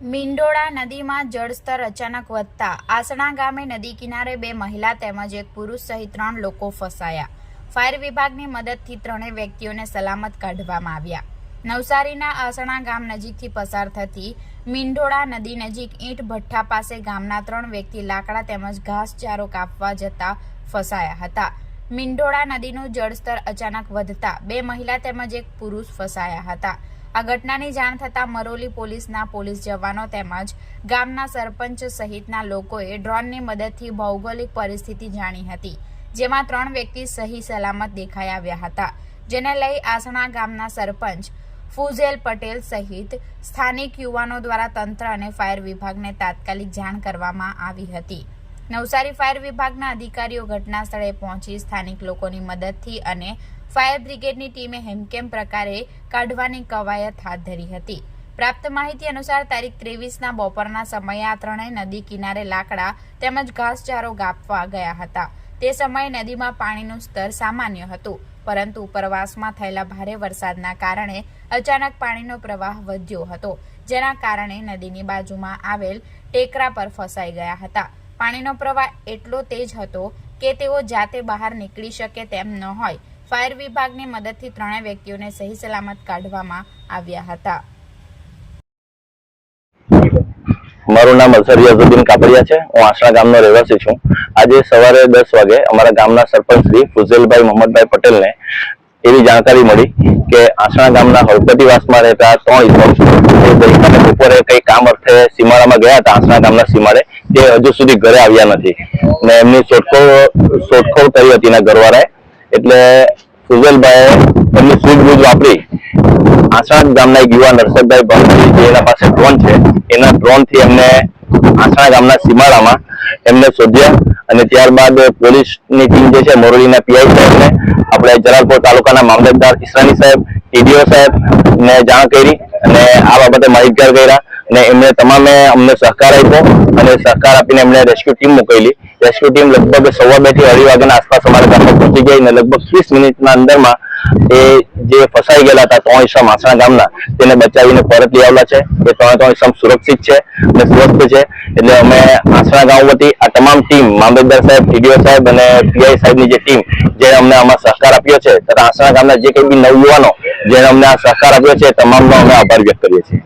મીંઢોળા નદીમાં જળસ્તર અચાનક વધતા આસણા ગામે નદી કિનારે બે મહિલા તેમજ એક પુરુષ સહિત ત્રણ લોકો ફસાયા. ફાયર વિભાગની મદદથી ત્રણેય વ્યક્તિઓને સલામત કાઢવામાં આવ્યા. નવસારીના આસણા ગામ નજીકથી પસાર થતી મીંઢોળા નદી નજીક ઈંટ ભઠ્ઠા પાસે ગામના ત્રણ વ્યક્તિ લાકડા તેમજ ઘાસચારો કાપવા જતા ફસાયા હતા. મીંઢોળા નદીનું જળસ્તર અચાનક વધતા બે મહિલા તેમજ એક પુરુષ ફસાયા હતા. આ ઘટનાની જાણ થતાં મરોલી પોલીસના પોલીસ જવાનો તેમજ ગામના સરપંચ સહિતના લોકોએ ડ્રોનની મદદથી ભૌગોલિક પરિસ્થિતિ જાણી હતી, જેમાં ત્રણ વ્યક્તિ સહી સલામત દેખાઈ આવ્યા હતા, જેને લઈ આસણા ગામના સરપંચ ફુઝેલ પટેલ સહિત સ્થાનિક યુવાનો દ્વારા તંત્ર અને ફાયર વિભાગને તાત્કાલિક જાણ કરવામાં આવી હતી. નવસારી ફાયર વિભાગના અધિકારીઓ ઘટના સ્થળે પહોંચી સ્થાનિક લોકોની મદદથી અને ફાયર બ્રિગેડની ટીમે હેમકેમ પ્રકારે કાઢવાની કવાયત હાથ ધરી હતી. પ્રાપ્ત માહિતી અનુસાર તારીખ ત્રેવીસના બપોરના સમયે આ ત્રણેય નદી કિનારે લાકડા તેમજ ઘાસચારો ગાપવા ગયા હતા. તે સમયે નદીમાં પાણીનું સ્તર સામાન્ય હતું, પરંતુ ઉપરવાસમાં થયેલા ભારે વરસાદના કારણે અચાનક પાણીનો પ્રવાહ વધ્યો હતો, જેના કારણે નદીની બાજુમાં આવેલ ટેકરા પર ફસાઈ ગયા હતા. પાણીનો પ્રવાહ એટલો તેજ હતો કે તેઓ જાતે બહાર નીકળી શકે તેમ ન હોય. ફાયર વિભાગની મદદથી ત્રણેય વ્યક્તિઓને સહી સલામત કાઢવામાં આવ્યા હતા. મારું નામ અઝહર કાપડિયા છે. હું આશરા ગામનો રહેવાસી છું. આજે સવારે દસ વાગે અમારા ગામના સરપંચ શ્રી ફુઝેલભાઈ મોહમ્મદભાઈ પટેલને એવી જાણકારી મળી કે આસણા ગામના હળપતિવાસમાં રહેતા ત્રણ ઇસમ બપોરે કઈ કામ અર્થે સીમાડામાં ગયા હતા. આસણા ગામના સીમાડે તે હજુ સુધી ઘરે આવ્યા નથી. ને એમની શોધખોળ શોધખોળ કરી હતી એના ઘરવાળાએ. એટલે ફુઝેલભાઈએ એમની સૂઝબૂઝ વાપરી. આસણા ગામના એક યુવાન હર્ષદભાઈ ભાવજી જે એના પાસે ડ્રોન છે, એના ડ્રોનથી એમને આસણા ગામના સીમાડામાં એમને શોધ્યા અને ત્યારબાદ પોલીસની ટીમ જે છે મોરબીના પીઆઈ સાહેબને આપણે જલાલપોર તાલુકાના મામલતદાર કિસરાની સાહેબ, ટીડીઓ સાહેબ ને જાણ કરી અને આ બાબતે માહિતગાર કર્યા. અને એમણે તમામે અમને સહકાર આપ્યો અને સહકાર આપીને એમણે રેસ્ક્યુ ટીમ મોકલી. રેસ્ક્યુ ટીમ લગભગ સવા બેથી અઢી વાગ્યાના આસપાસ અમારા ગામે પહોંચી ગઈ અને લગભગ ત્રીસ મિનિટના અંદરમાં એ જે ફસાઈ ગયેલા હતા, ત્રણ ઈસમ આસણા ગામના, તેને બચાવીને પરત લઈ આવેલા છે. એ ત્રણે ત્રણ ઈસમ સુરક્ષિત છે અને સ્વસ્થ છે. એટલે અમે આસણા ગામ વતી આ તમામ ટીમ મામલતદાર સાહેબ ટીડીઓ સાહેબ અને પીઆઈ સાહેબની જે ટીમ જે અમને આમાં સહકાર આપ્યો છે, તથા આસણા ગામના જે કંઈ બી નવયુવાનો જેને અમને આ સહકાર આપ્યો છે તમામનો અમે આભાર વ્યક્ત કરીએ છીએ.